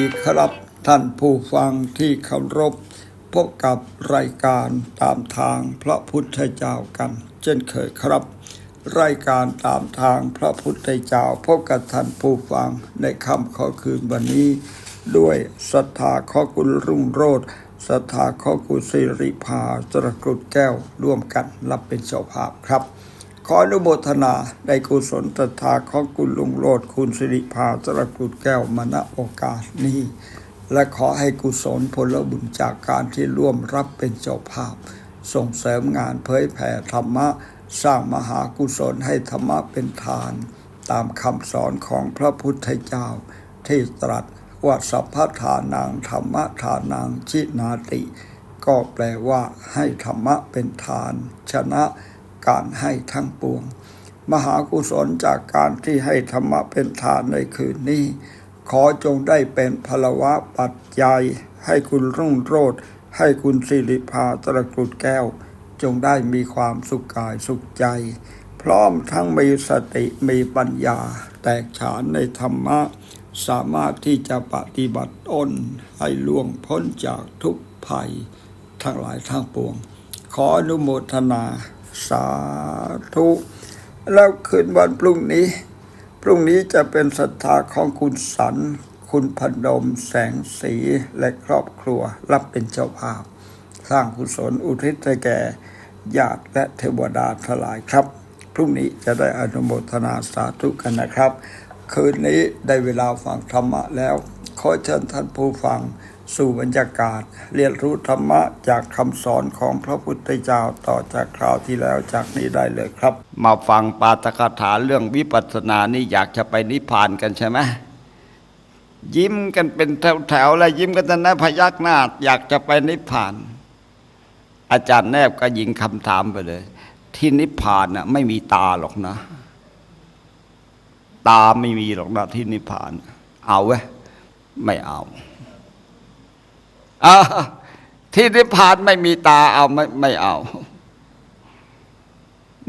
ดีครับท่านผู้ฟังที่เคารพพบกับรายการตามทางพระพุทธเจ้ากัน เช่นเคยครับ รายการตามทางพระพุทธเจ้าพบกับท่านผู้ฟังในค่ำขอคืนวันนี้ ด้วยศรัทธาข้อคุณรุ่งโรจน์ศรัทธาข้อคุณสิริภาตระกรุดแก้วร่วมกันรับเป็นเจ้าภาพครับ ขออนุโมทนาในกุศลศรัทธาของคุณลุงโลดคุณสิริภาตระกุดแก้วมณโอกาสนี้ และขอให้กุศลผลบุญจากการที่ร่วมรับเป็นเจ้าภาพ ส่งเสริมงานเผยแผ่ธรรมะ สร้างมหากุศลให้ธรรมะเป็นทาน ตามคำสอนของพระพุทธเจ้า ที่ตรัสว่าสัพพทานังธรรมะทานังชินาติ ก็แปลว่าให้ธรรมะเป็นทาน ชนะ การให้ทั้งปวง มหากุศลจากการที่ให้ธรรมะเป็นทานในคืนนี้ ขอจงได้เป็นพลวะปัจจัย ให้คุณรุ่งโรจน์ให้คุณสิริภาตระกุดแก้ว จงได้มีความสุขกายสุขใจ พร้อมทั้งมีสติมีปัญญา แตกฉานในธรรมะ สามารถที่จะปฏิบัติตนให้ล่วงพ้นจากทุกภัย ทั้งหลายทั้งปวง ขออนุโมทนา สาธุแล้วคืนวันพรุ่งนี้ พรุ่งนี้จะเป็นศรัทธาของคุณสัน คุณพนม แสงสีและครอบครัว รับเป็นเจ้าภาพ สร้างกุศลอุทิศให้แก่ญาติและเทวดาทลายครับ พรุ่งนี้จะได้อนุโมทนาสาธุกันนะครับ คืนนี้ได้เวลาฟังธรรมะแล้ว ขอเชิญท่านผู้ฟัง สู่บรรยากาศ เรียนรู้ธรรมะจากคำสอนของพระพุทธเจ้าต่อจากคราวที่แล้วจากนี้ได้เลยครับ มาฟังปาตกถาเรื่องวิปัสสนานี่อยากจะไปนิพพานกันใช่ไหมยิ้มกันเป็นแถวๆแล้วยิ้มกันแต่นะพยักหน้าอยากจะไปนิพพาน อาจารย์แนบก็ยิงคำถามไปเลย ที่นิพพานน่ะไม่มีตาหรอกนะ ตาไม่มีหรอกนะที่นิพพาน เอาเว้ยไม่เอา อาที่นิพพานไม่มีตาเอาไม่ไม่เอา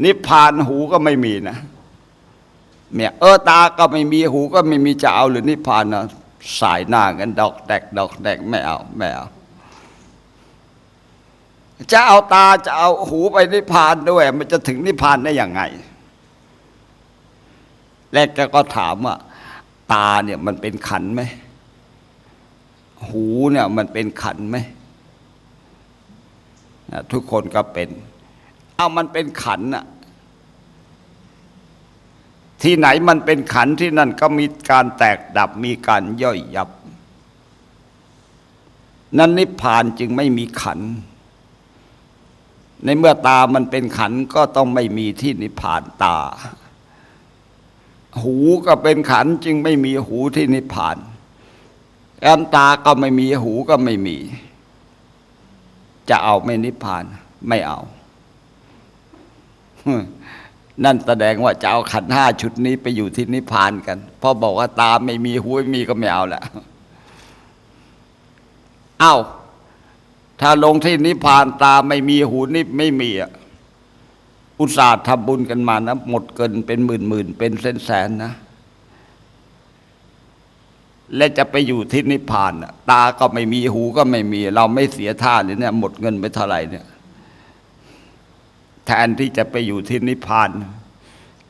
นิพพานหูก็ไม่มีนะเนี่ยเออตาก็ไม่มีหูก็ไม่มีจะเอาหรือนิพพานนะสายหน้ากันดอกแดกดอกแดกไม่เอาไม่เอาจะเอาตาจะเอาหูไปนิพพานด้วย มันจะถึงนิพพานได้อย่างไง แรกแกก็ถามว่า ตาเนี่ยมันเป็นขันไหม หูเนี่ยมันเป็นขันไหมทุกคนก็เป็น เอามันเป็นขันธ์น่ะที่ไหนมันเป็นขันที่นั่นก็มีการแตกดับมีการย่อยยับ นั้นนิพพานจึงไม่มีขัน ในเมื่อตามันเป็นขันก็ต้องไม่มีที่นิพพานตา หูก็เป็นขันจึงไม่มีหูที่นิพพาน แอมตาก็ไม่มีหูก็ไม่มี จะเอาไม่นิพพานไม่เอา นั่นแสดงว่าจะเอาขันห้าชุดนี้ไปอยู่ที่นิพพานกันเพราะบอกว่าตาไม่มีหูไม่มีก็ไม่เอาแหละเอา้า ถ้าลงที่นิพพานตาไม่มีหูนี่ไม่มีอะอุตส่าห์ทำบุญกันมานะหมดเกินเป็นหมื่นหมื่นเป็นแสนแสนนะ และจะไปอยู่ที่นิพพานตาก็ไม่มีหูก็ไม่มี เราไม่เสียท่าเลยเนี่ย หมดเงินไปเท่าไหร่เนี่ย แทนที่จะไปอยู่ที่นิพพาน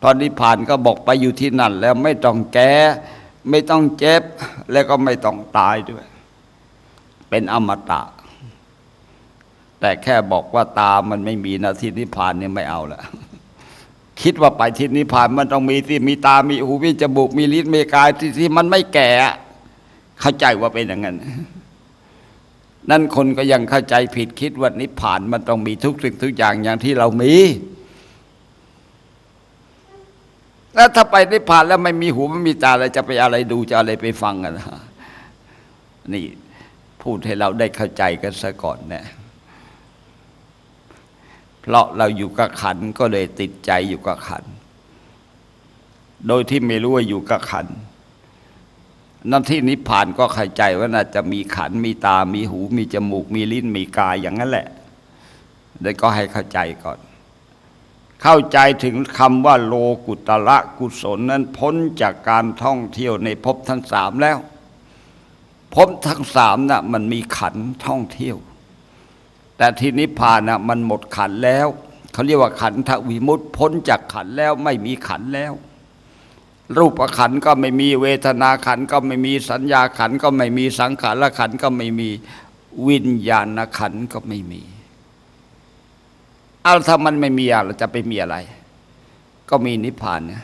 ตอนนิพพานก็บอกไปอยู่ที่นั่น แล้วไม่ต้องแก้ไม่ต้องเจ็บ แล้วก็ไม่ต้องตายด้วย เป็นอมตะ แต่แค่บอกว่าตามันไม่มีนะที่นิพพานเนี่ยไม่เอาละคิดว่าไปที่นิพพานมันต้องมีที่มีตามีหูมีจมูกมีลิ้นมีกายที่ที่มันไม่แก่ เข้าใจว่าเป็นอย่างนั้นนั่นคนก็ยังเข้าใจผิดคิดว่านิพพานมันต้องมีทุกสิ่งทุกอย่างอย่างที่เรามีแล้วถ้าไปนิพพานแล้วไม่มีหูไม่มีตาอะไรจะไปอะไรดูจะอะไรไปฟังกันนะนี่พูดให้เราได้เข้าใจกันซะก่อนนะเพราะเราอยู่กับขันก็เลยติดใจอยู่กับขัน โดยที่ไม่รู้ว่าอยู่กับขันธ นั่นที่นิพพานก็เข้าใจว่าน่าจะมีขันมีตา มีหู มีจมูก มีลิ้น มีกายอย่างนั้นแหละเดี๋ยวก็ให้เข้าใจก่อน เข้าใจถึงคำว่าโลกุตระกุศลนั้นพ้นจากการท่องเที่ยวในภพทั้งสามแล้วภพทั้งสามน่ะมันมีขันท่องเที่ยว แต่ที่นิพพานน่ะมันหมดขันแล้ว เขาเรียกว่าขันธวิมุตพ้นจากขันแล้วไม่มีขันแล้ว รูปขันก็ไม่มีเวทนาขันก็ไม่มีสัญญาขันก็ไม่มีสังขารขันก็ไม่มีวิญญาณขันก็ไม่มีเอาถ้ามันไม่มีอะเราจะไปมีอะไร ก็มีนิพพานเนี่ย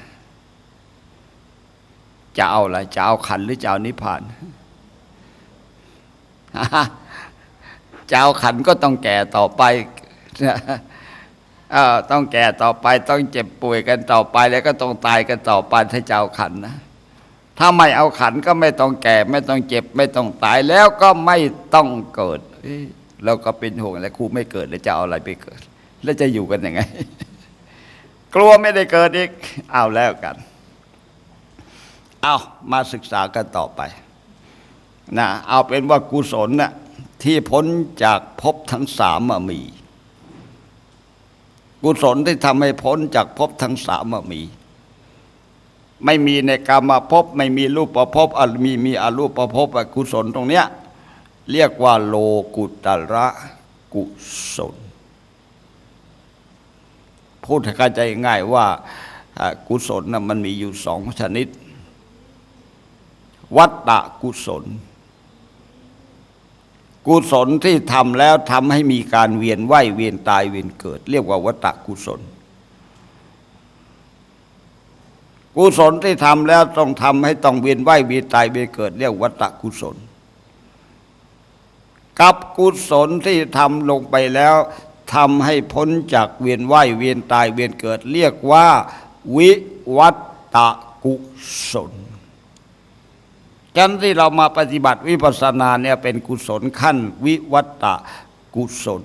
จะเอาอะไรจะเอาขันหรือจะเอานิพพานจะเอาขันก็ต้องแก่ต่อไป ต้องแก่ต่อไปต้องเจ็บป่วยกันต่อไปแล้วก็ต้องตายกันต่อไปถ้าจะเอาขันนะ ถ้าไม่เอาขันก็ไม่ต้องแก่ ไม่ต้องเจ็บ ไม่ต้องตายแล้วก็ไม่ต้องเกิดเราก็เป็นห่วงแล้วครูไม่เกิดแล้วจะเอาอะไรไปเกิด แล้วจะอยู่กันยังไง กลัวไม่ได้เกิดอีกเอาแล้วกัน เอามาศึกษากันต่อไปนะเอาเป็นว่ากุศลน่ะที่พ้นจากภพทั้งสามมามี กุศลที่ทำให้พ้นจากภพทั้งสามมี ไม่มีในกามาภพไม่มีรูปประภพมีมีอรูปประภพกุศลตรงเนี้ยเรียกว่าโลกุตระกุศล พูดให้เข้าใจง่ายว่าอ่ากุศลนะมันมีอยู่สองชนิด วัตตะกุศล กุศลที่ทำแล้วทำให้มีการเวียนว่ายเวียนตายเวียนเกิด เรียกว่าวัตตะกุศล กุศลที่ทำแล้วต้องทำให้ต้องเวียนว่ายเวียนตายเวียนเกิด เรียกวัตตะกุศล กับกุศลที่ทำลงไปแล้วทำให้พ้นจากเวียนว่ายเวียนตายเวียนเกิด เรียกว่า วิวัตตะกุศล กันที่เรามาปฏิบัติวิปัสสนาเนี่ยเป็นกุศลขั้นวิวัตตะกุศล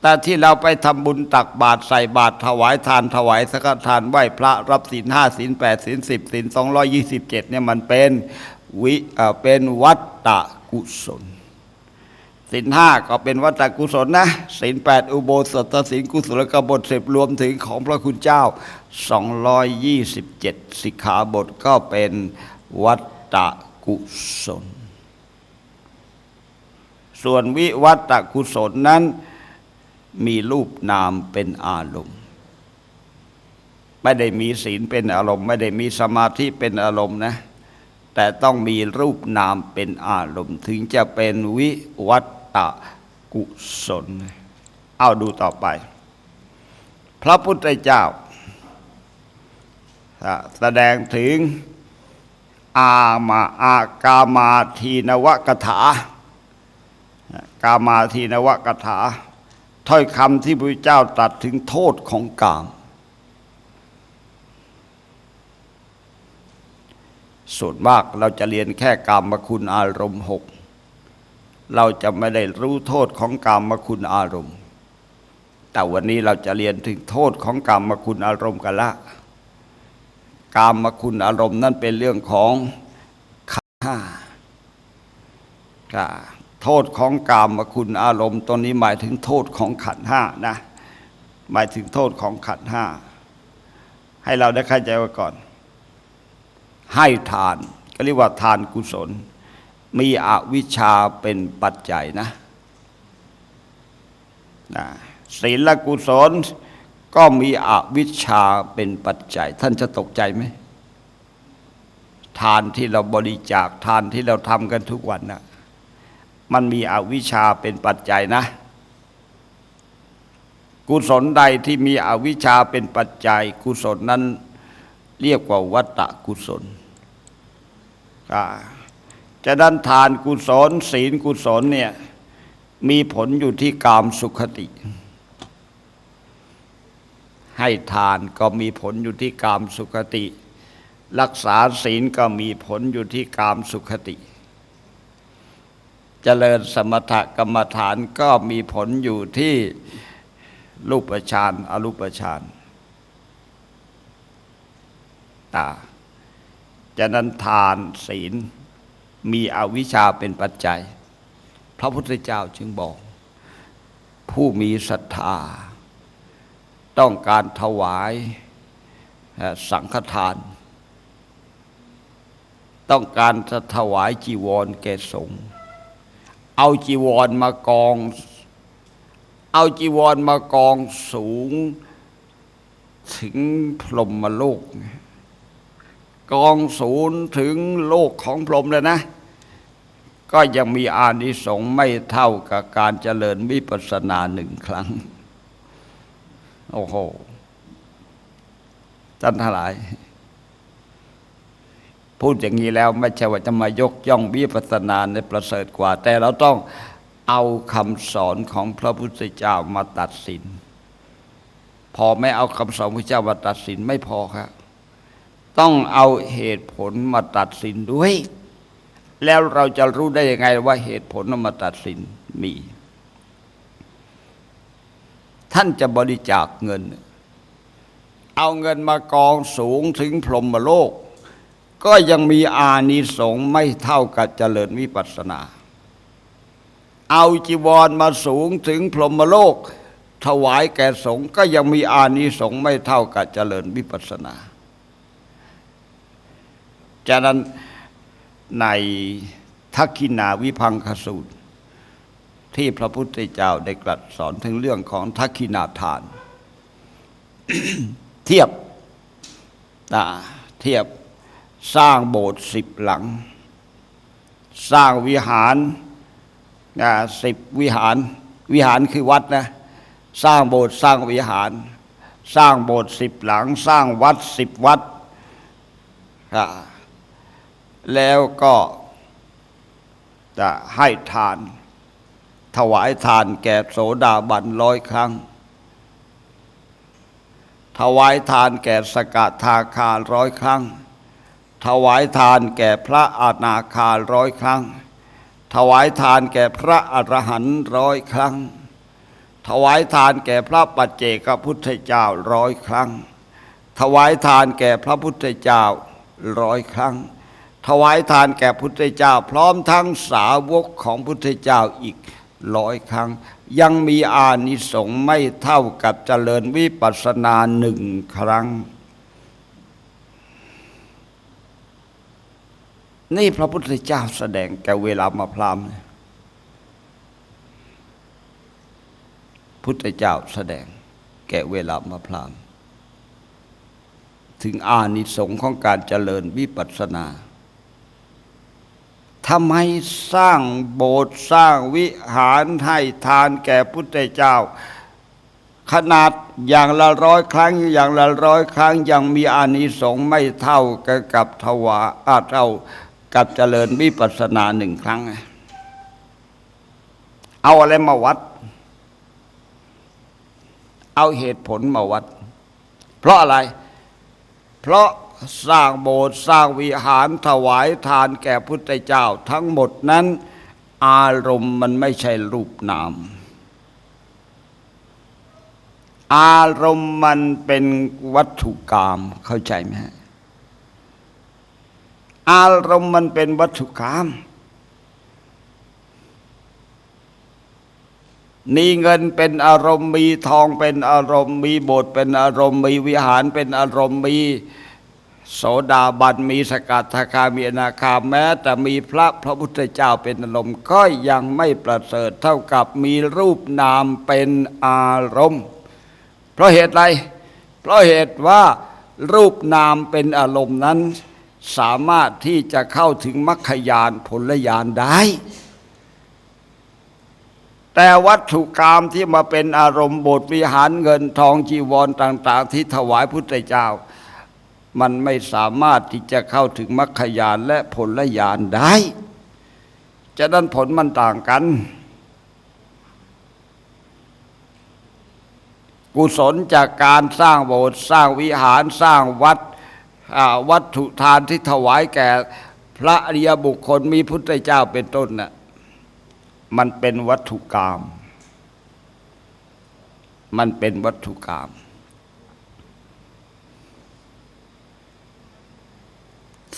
แต่ที่เราไปทำบุญตักบาตรใส่บาตรถวายทานถวายสังฆทานไหว้พระรับศีลห้าศีลแปดศีลสิบศีลสองร้อยี่สิบเจ็ดเนี่ยมันเป็นวิเอ่อเป็นวัตตะกุศลศีลห้าก็เป็นวัตตกุศลนะศีลแปดอุโบสถศีลกุศลกบฏสิบรวมถึงของพระคุณเจ้า 227 สิกขาบทก็เป็น วัตตะกุศล ส่วนวิวัตตะกุศลนั้นมีรูปนามเป็นอารมณ์ ไม่ได้มีศีลเป็นอารมณ์ ไม่ได้มีสมาธิเป็นอารมณ์นะ แต่ต้องมีรูปนามเป็นอารมณ์ ถึงจะเป็นวิวัตตะกุศล เอาดูต่อไป พระพุทธเจ้า แสดงถึง อามาอากามาทีนวกถากามาทีนวกถา ถ้อยคำที่พระเจ้าตรัสถึงโทษของกาม ส่วนมากเราจะเรียนแค่กามคุณอารมณ์หกเราจะไม่ได้รู้โทษของกามคุณอารมณ์ แต่วันนี้เราจะเรียนถึงโทษของกามคุณอารมณ์กันละ กามคุณอารมณ์นั่นเป็นเรื่องของขันธ์ห้าโทษของกามคุณอารมณ์ตอนนี้หมายถึงโทษของขันธ์ห้านะ หมายถึงโทษของขันธ์ห้า ให้เราได้เข้าใจไว้ก่อน ให้ทานก็เรียกว่าทานกุศล มีอวิชชาเป็นปัจจัยนะนะศีลกุศล ก็มีอวิชชาเป็นปัจจัย ท่านจะตกใจไหมทานที่เราบริจาคทานที่เราทำกันทุกวันนะมันมีอวิชชาเป็นปัจจัยนะ กุศลใดที่มีอวิชชาเป็นปัจจัย กุศลนั้นเรียกว่าวัตตะกุศลอ่าจะดันทานกุศล ศีลกุศลเนี่ยมีผลอยู่ที่กามสุขติ ให้ทานก็มีผลอยู่ที่กามสุขติ รักษาศีลก็มีผลอยู่ที่กามสุขติเจริญสมถกรรมฐานก็มีผลอยู่ที่รูปฌานอรูปฌานตาจะนั้นทานศีลมีอวิชชาเป็นปัจจัย พระพุทธเจ้าจึงบอก ผู้มีศรัทธา ต้องการถวายสังฆทาน ต้องการจะถวายจีวรแก่สงฆ์เอาจีวรมากอง เอาจีวรมากองสูง ถึงพรหมโลก กองศูนย์ถึงโลกของพรหมเลยนะ ก็ยังมีอานิสงส์ไม่เท่ากับการเจริญวิปัสสนาหนึ่งครั้ง โอ้โหท่านทั้งหลาย พูดอย่างนี้แล้วไม่ใช่ว่าจะมายกย่องวิปัสสนาในประเสริฐกว่า แต่เราต้องเอาคำสอนของพระพุทธเจ้ามาตัดสิน พอไม่เอาคำสอนพระเจ้ามาตัดสินไม่พอครับต้องเอาเหตุผลมาตัดสินด้วย แล้วเราจะรู้ได้ยังไงว่าเหตุผลเอามาตัดสินมี ท่านจะบริจาคเงิน เอาเงินมากองสูงถึงพรหมโลก ก็ยังมีอานิสงส์ไม่เท่ากับเจริญวิปัสสนา เอาจีวรมาสูงถึงพรหมโลก ถวายแก่สงฆ์ก็ยังมีอานิสงส์ไม่เท่ากับเจริญวิปัสสนาฉะนั้นในทักขินาวิพังคสูตร ที่พระพุทธเจ้าได้กลัดสอนถึงเรื่องของทักขินาทาน เทียบนะเทียบสร้างโบสถ์สิบหลัง สร้างวิหารนะสิบวิหาร วิหารคือวัดนะ สร้างโบสถ์สร้างวิหาร สร้างโบสถ์สิบหลัง สร้างวัดสิบวัดอ่าแล้วก็จะให้ทาน ถวายทานแก่โสดาบันร้อยครั้ง ถวายทานแก่สกทาคาร้อยครั้ง ถวายทานแก่พระอนาคาร้อยครั้ง ถวายทานแก่พระอรหันต์ร้อยครั้ง ถวายทานแก่พระปัจเจกพุทธเจ้าร้อยครั้ง ถวายทานแก่พระพุทธเจ้าร้อยครั้งถวายทานแก่พุทธเจ้า พร้อมทั้งสาวกของพุทธเจ้าอีก ร้อยครั้ง ยังมีอานิสงส์ไม่เท่ากับเจริญวิปัสสนาหนึ่งครั้ง นี่พระพุทธเจ้าแสดงแก่เวลามาพรามพุทธเจ้าแสดงแก่เวลามาพรามถึงอานิสงส์ของการเจริญวิปัสสนา ทำไมสร้างโบสถ์สร้างวิหารให้ทานแก่พุทธเจ้า ขนาดอย่างละร้อยครั้งอย่างละร้อยครั้งยังมีอานิสงส์ไม่เท่ากับกับถวาอาเท่ากับเจริญวิปัสสนาหนึ่งครั้ง เอาอะไรมาวัด เอาเหตุผลมาวัด เพราะอะไร เพราะ สร้างโบสถ์สร้างวิหารถวายทานแก่พุทธเจ้า ทั้งหมดนั้น อารมณ์มันไม่ใช่รูปนาม อารมณ์มันเป็นวัตถุกรรมเข้าใจไหมฮะอารมณ์มันเป็นวัตถุกรรมมีเงินเป็นอารมณ์มีทองเป็นอารมณ์มีโบสถ์เป็นอารมณ์มีวิหารเป็นอารมณ์มี โสดาบันมีสกัทาคามีอนาคาแม้ แต่มีพระพระพุทธเจ้าเป็นอารมณ์ก็ยังไม่ประเสริฐเท่ากับมีรูปนามเป็นอารมณ์ เพราะเหตุไร เพราะเหตุว่ารูปนามเป็นอารมณ์นั้น สามารถที่จะเข้าถึงมรรคญาณผลญาณได้ แต่วัตถุกรรมที่มาเป็นอารมณ์บสถ์วิหารเงินทองจีวรต่าง ๆ ที่ถวายพุทธเจ้า มันไม่สามารถที่จะเข้าถึงมรรคญาณและผลญาณได้จะนั้นผลมันต่างกัน กุศลจากการสร้างโบสถ์สร้างวิหารสร้างวัดวัตถุทานที่ถวายแก่พระอริยบุคคลมีพุทธเจ้าเป็นต้นน่ะมันเป็นวัตถุกรรมมันเป็นวัตถุกรรม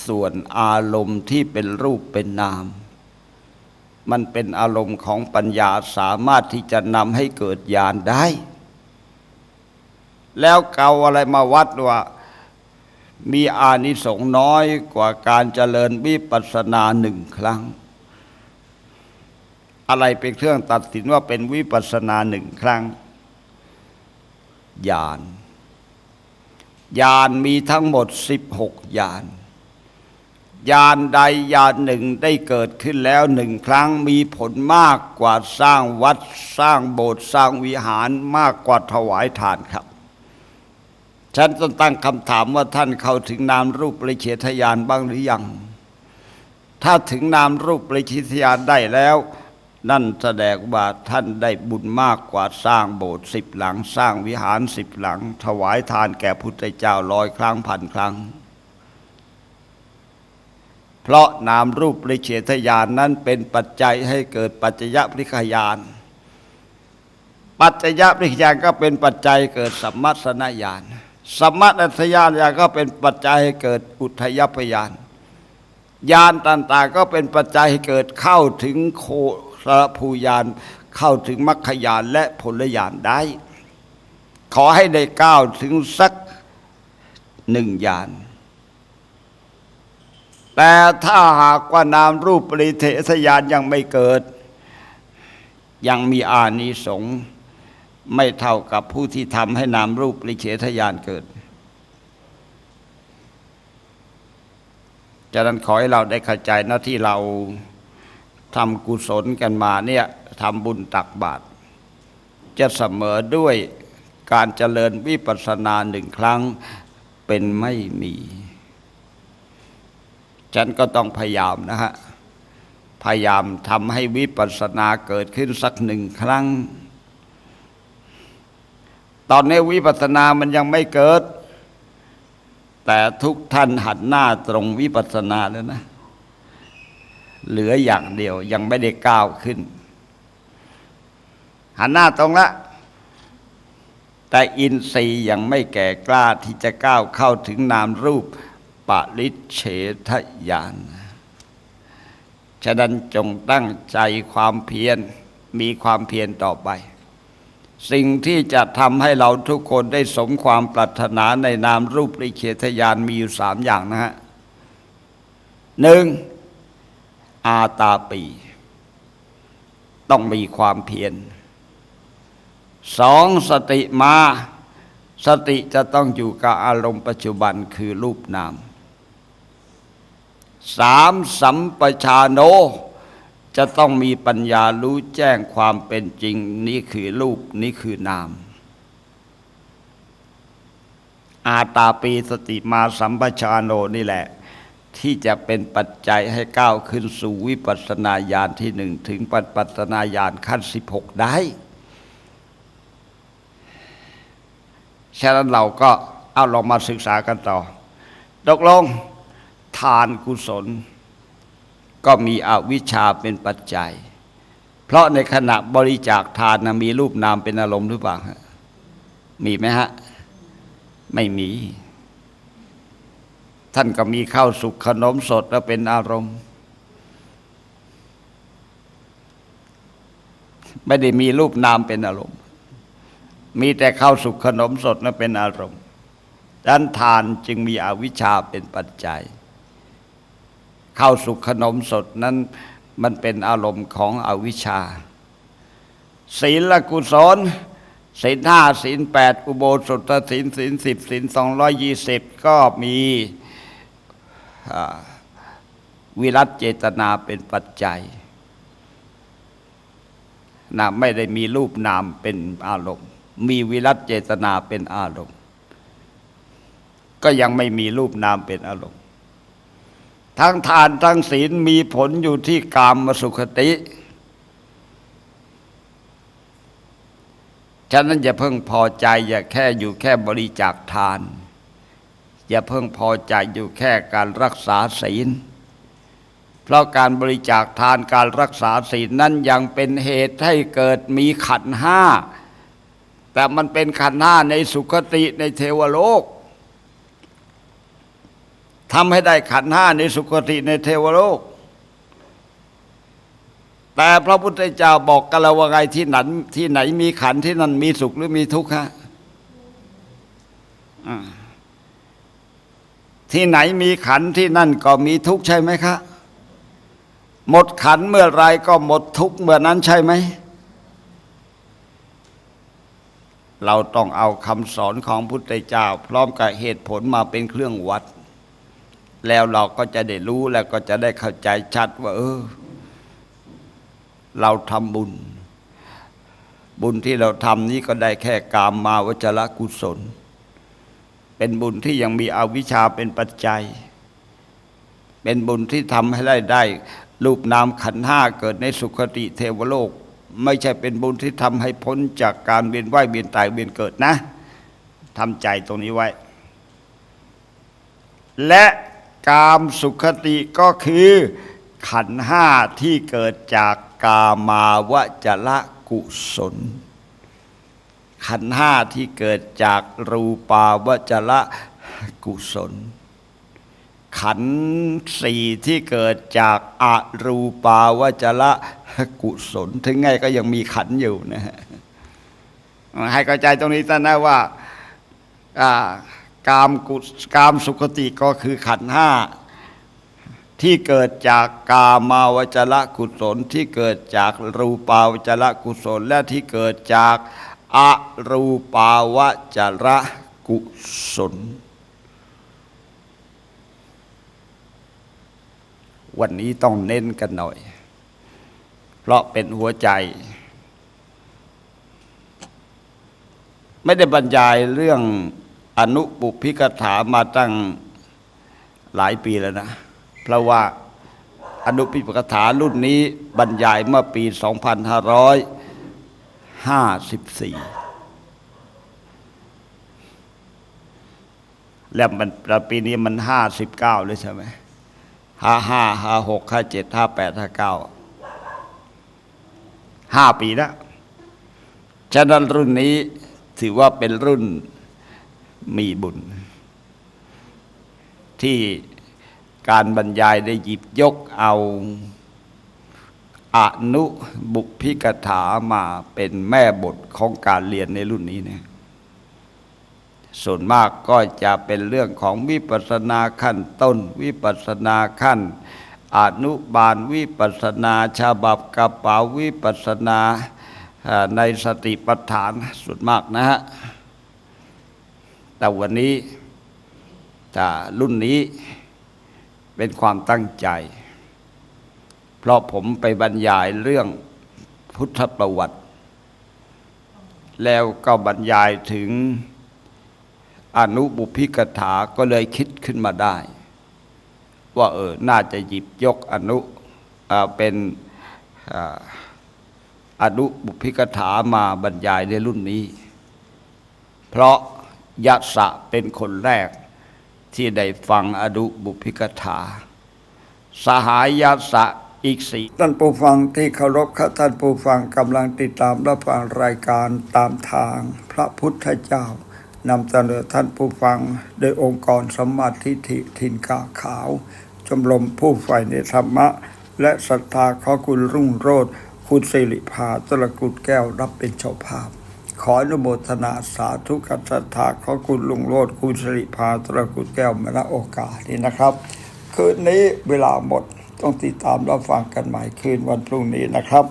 ส่วนอารมณ์ที่เป็นรูปเป็นนาม มันเป็นอารมณ์ของปัญญาสามารถที่จะนำให้เกิดญาณได้ แล้วเกาอะไรมาวัดว่ามีอานิสงส์น้อยกว่าการเจริญวิปัสสนาหนึ่งครั้ง อะไรเป็นเครื่องตัดสินว่าเป็นวิปัสสนาหนึ่งครั้งญาณญาณมีทั้งหมด 16ญาณ ญาณใดญาณหนึ่งได้เกิดขึ้นแล้วหนึ่งครั้งมีผลมากกว่าสร้างวัดสร้างโบสถ์สร้างวิหารมากกว่าถวายทานครับ ฉันต้องตั้งคำถามว่าท่านเข้าถึงนามรูปปริเฉทญาณบ้างหรือยัง ถ้าถึงนามรูปปริเฉทญาณได้แล้ว นั่นแสดงว่าท่านได้บุญมากกว่าสร้างโบสถ์สิบหลัง สร้างวิหารสิบหลัง ถวายทานแก่พุทธเจ้าร้อยครั้งพันครั้ง ราะนามรูปปริเฉทญาณนั้นเป็นปัจจัยให้เกิดปัจจยปริขญาณปัจจยปริขญาณก็เป็นปัจจัยเกิดสัมมัสนญาณสัมมัสนญาณก็เป็นปัจจัยให้เกิดอุทยพยานญาณต่างๆ ก็เป็นปัจจัยให้เกิดเข้าถึงโคสรภูญาณเข้าถึงมรรคญาณและผลญาณได้ ขอให้ได้ก้าวถึงสักหนึ่งญาณ แต่ถ้าหากว่านามรูปปริเทสญาณยังไม่เกิด ยังมีอานิสงส์ไม่เท่ากับผู้ที่ทำให้นามรูปปริเฉทญาณเกิดฉะนั้นขอให้เราได้เข้าใจหน้าที่เราทำกุศลกันมาเนี่ยทำบุญตักบาตรจะเสมอด้วยการเจริญวิปัสสนาหนึ่งครั้งเป็นไม่มี ฉันก็ต้องพยายามนะฮะ พยายามทำให้วิปัสสนาเกิดขึ้นสักหนึ่งครั้ง ตอนนี้วิปัสสนามันยังไม่เกิด แต่ทุกท่านหันหน้าตรงวิปัสสนาแล้วนะ เหลืออย่างเดียวยังไม่ได้ก้าวขึ้น หันหน้าตรงละแต่อินทรีย์ยังไม่แก่กล้าที่จะก้าวเข้าถึงนามรูป ปริเฉทญาณฉะนั้นจงตั้งใจความเพียรมีความเพียรต่อไป สิ่งที่จะทำให้เราทุกคนได้สมความปรารถนาในนามรูปปริเฉทญาณมีอยู่สามอย่างนะฮะหนึ่งอาตาปี ต้องมีความเพียรสองสติมา สติจะต้องอยู่กับอารมณ์ปัจจุบันคือรูปนาม สามสัมปชาโน จะต้องมีปัญญารู้แจ้งความเป็นจริง นี่คือรูปนี่คือนาม อาตาปีสติมาสัมปชาโนนี่แหละ ที่จะเป็นปัจจัยให้ก้าวขึ้นสู่วิปัสสนาญาณที่หนึ่งถึงปัปัสสนาญาณขั้นสิบหกได้ฉะนั้นเราก็เอาลองมาศึกษากันต่อตกลง ทานกุศล ก็มีอวิชชาเป็นปัจจัย เพราะในขณะบริจาคทานนะมีรูปนามเป็นอารมณ์หรือเปล่าฮะมีไหมฮะ ไม่มี ท่านก็มีข้าวสุกขนมสดแล้วเป็นอารมณ์ ไม่ได้มีรูปนามเป็นอารมณ์ มีแต่ข้าวสุกขนมสดนั้นเป็นอารมณ์ดันทานจึงมีอวิชชาเป็นปัจจัย ข้าวสุกขนมสดนั้น มันเป็นอารมณ์ของอวิชชา ศีลกุศลศีลห้าศีลแปดอุโบสถศีลศีลสิบศีลสองร้อยยี่สิบก็มีวิรัตเจตนาเป็นปัจจัยนะไม่ได้มีรูปนามเป็นอารมณ์ มีวิรัตเจตนาเป็นอารมณ์ ก็ยังไม่มีรูปนามเป็นอารมณ์ ทั้งทานทั้งศีลมีผลอยู่ที่กามสุขติ ฉะนั้นอย่าเพิ่งพอใจ อย่าแค่อยู่แค่บริจาคทาน อย่าเพิ่งพอใจอยู่แค่การรักษาศีล เพราะการบริจาคทานการรักษาศีลนั้นยังเป็นเหตุให้เกิดมีขันธ์ห้า แต่มันเป็นขันธ์ห้าในสุคติในเทวโลก ทำให้ได้ขันห้าในสุคติในเทวโลก แต่พระพุทธเจ้าบอกกันแล้วว่าไงที่ไหนที่ไหนมีขันที่นั่นมีสุขหรือมีทุกข์ฮะที่ไหนมีขันที่นั่นก็มีทุกข์ใช่ไหมคะ หมดขันเมื่อไรก็หมดทุกข์เมื่อนั้นใช่ไหม เราต้องเอาคำสอนของพุทธเจ้า พร้อมกับเหตุผลมาเป็นเครื่องวัด แล้วเราก็จะได้รู้แล้วก็จะได้เข้าใจชัดว่า เออ เราทำบุญ บุญที่เราทำนี้ก็ได้แค่กามมาวจรกุศล เป็นบุญที่ยังมีอวิชชาเป็นปัจจัย เป็นบุญที่ทำให้ได้ได้รูปนามขันห้าเกิดในสุคติเทวโลก ไม่ใช่เป็นบุญที่ทำให้พ้นจากการเวียนว่ายเวียนตายเวียนเกิดนะทำใจตรงนี้ไว้ และ กามสุขติก็คือขันห้าที่เกิดจากกามาวจระกุศล ขันห้าที่เกิดจากรูปาวจระกุศล ขันสี่ที่เกิดจากอรูปาวจระกุศล ถึงไงก็ยังมีขันอยู่นะฮะให้เข้าใจตรงนี้ท่านนะว่าอ่า กามกุกามสุขติก็คือขันห้าที่เกิดจากกามาวจระกุศลที่เกิดจากรูปาวจระกุศล และที่เกิดจากอรูปาวจระกุศล วันนี้ต้องเน้นกันหน่อย เพราะเป็นหัวใจ ไม่ได้บรรยายเรื่อง อนุปุพิกถามาตั้งหลายปีแล้วนะ เพราะว่าอนุปุพิกถารุ่นนี้บรรยายเมื่อปี 2554 แล้วมันปีนี้มัน 59 เลยใช่ไหมห้าห้าห้าหกห้าเจ็ดห้าแปดห้าเก้าห้าปีแล้วฉะนั้นรุ่นนี้ถือว่าเป็นรุ่น มีบุญ ที่การบรรยายได้หยิบยกเอาอนุบุพิกถามาเป็นแม่บทของการเรียนในรุ่นนี้เนี่ยส่วนมากก็จะเป็นเรื่องของวิปัสสนาขั้นต้น วิปัสสนาขั้นอนุบาลวิปัสสนาฉบับกระเป๋าวิปัสสนาในสติปัฏฐานส่วนมากนะฮะ แต่วันนี้แต่รุ่นนี้เป็นความตั้งใจ เพราะผมไปบรรยายเรื่องพุทธประวัติ แล้วก็บรรยายถึงอนุบุพิกถาก็เลยคิดขึ้นมาได้ ว่าเออ น่าจะหยิบยกอนุเป็นออนุบุพิกถามาบรรยายในรุ่นนี้ เพราะ ยัสสะเป็นคนแรกที่ได้ฟังอนุบุพิกถา สหายยัสสะอีกสี่ท่านผู้ฟังที่เคารพครับท่านผู้ฟังกำลังติดตามรับฟังรายการตามทางพระพุทธเจ้านำเสนอท่านผู้ฟังโดยองค์กรสมมาธิฐิทินกาขาว ชมรมผู้ใฝ่ในธรรมะ และศรัทธาขอคุณรุ่งโรจน์คุณสิริภาตระกุลแก้วรับเป็นเจ้าภาพ ขออนุโมทนาสาธุกับศรัทธาขอคุณลุงโรดคุณสิริพาตระกุลแก้วมาณโอกาสนี้นะครับ คืนนี้เวลาหมดต้องติดตามรับฟังกันใหม่คืนวันพรุ่งนี้นะครับ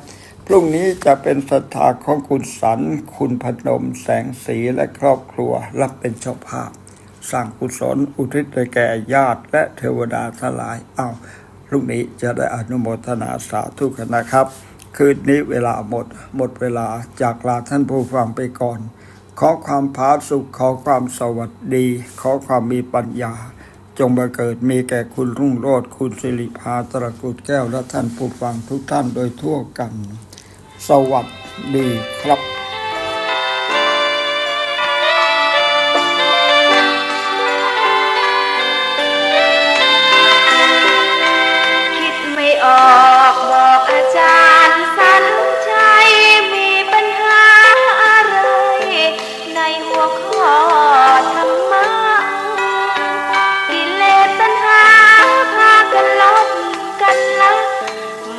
พรุ่งนี้จะเป็นศรัทธาของคุณสัน คุณพนม แสงสีและครอบครัวรับเป็นเจ้าภาพสร้างกุศลอุทิศแก่ญาติและเทวดาทั้งหลายเอาพรุ่งนี้จะได้อนุโมทนาสาธุกันนะครับ คืนนี้เวลาหมด หมดเวลาจากลาท่านผู้ฟังไปก่อน ขอความผาสุขขอความสวัสดี ขอความมีปัญญา จงบังเกิดมีแก่คุณรุ่งโรจน์คุณสิริพาตระกุลแก้วและท่านผู้ฟังทุกท่านโดยทั่วกัน สวัสดีครับ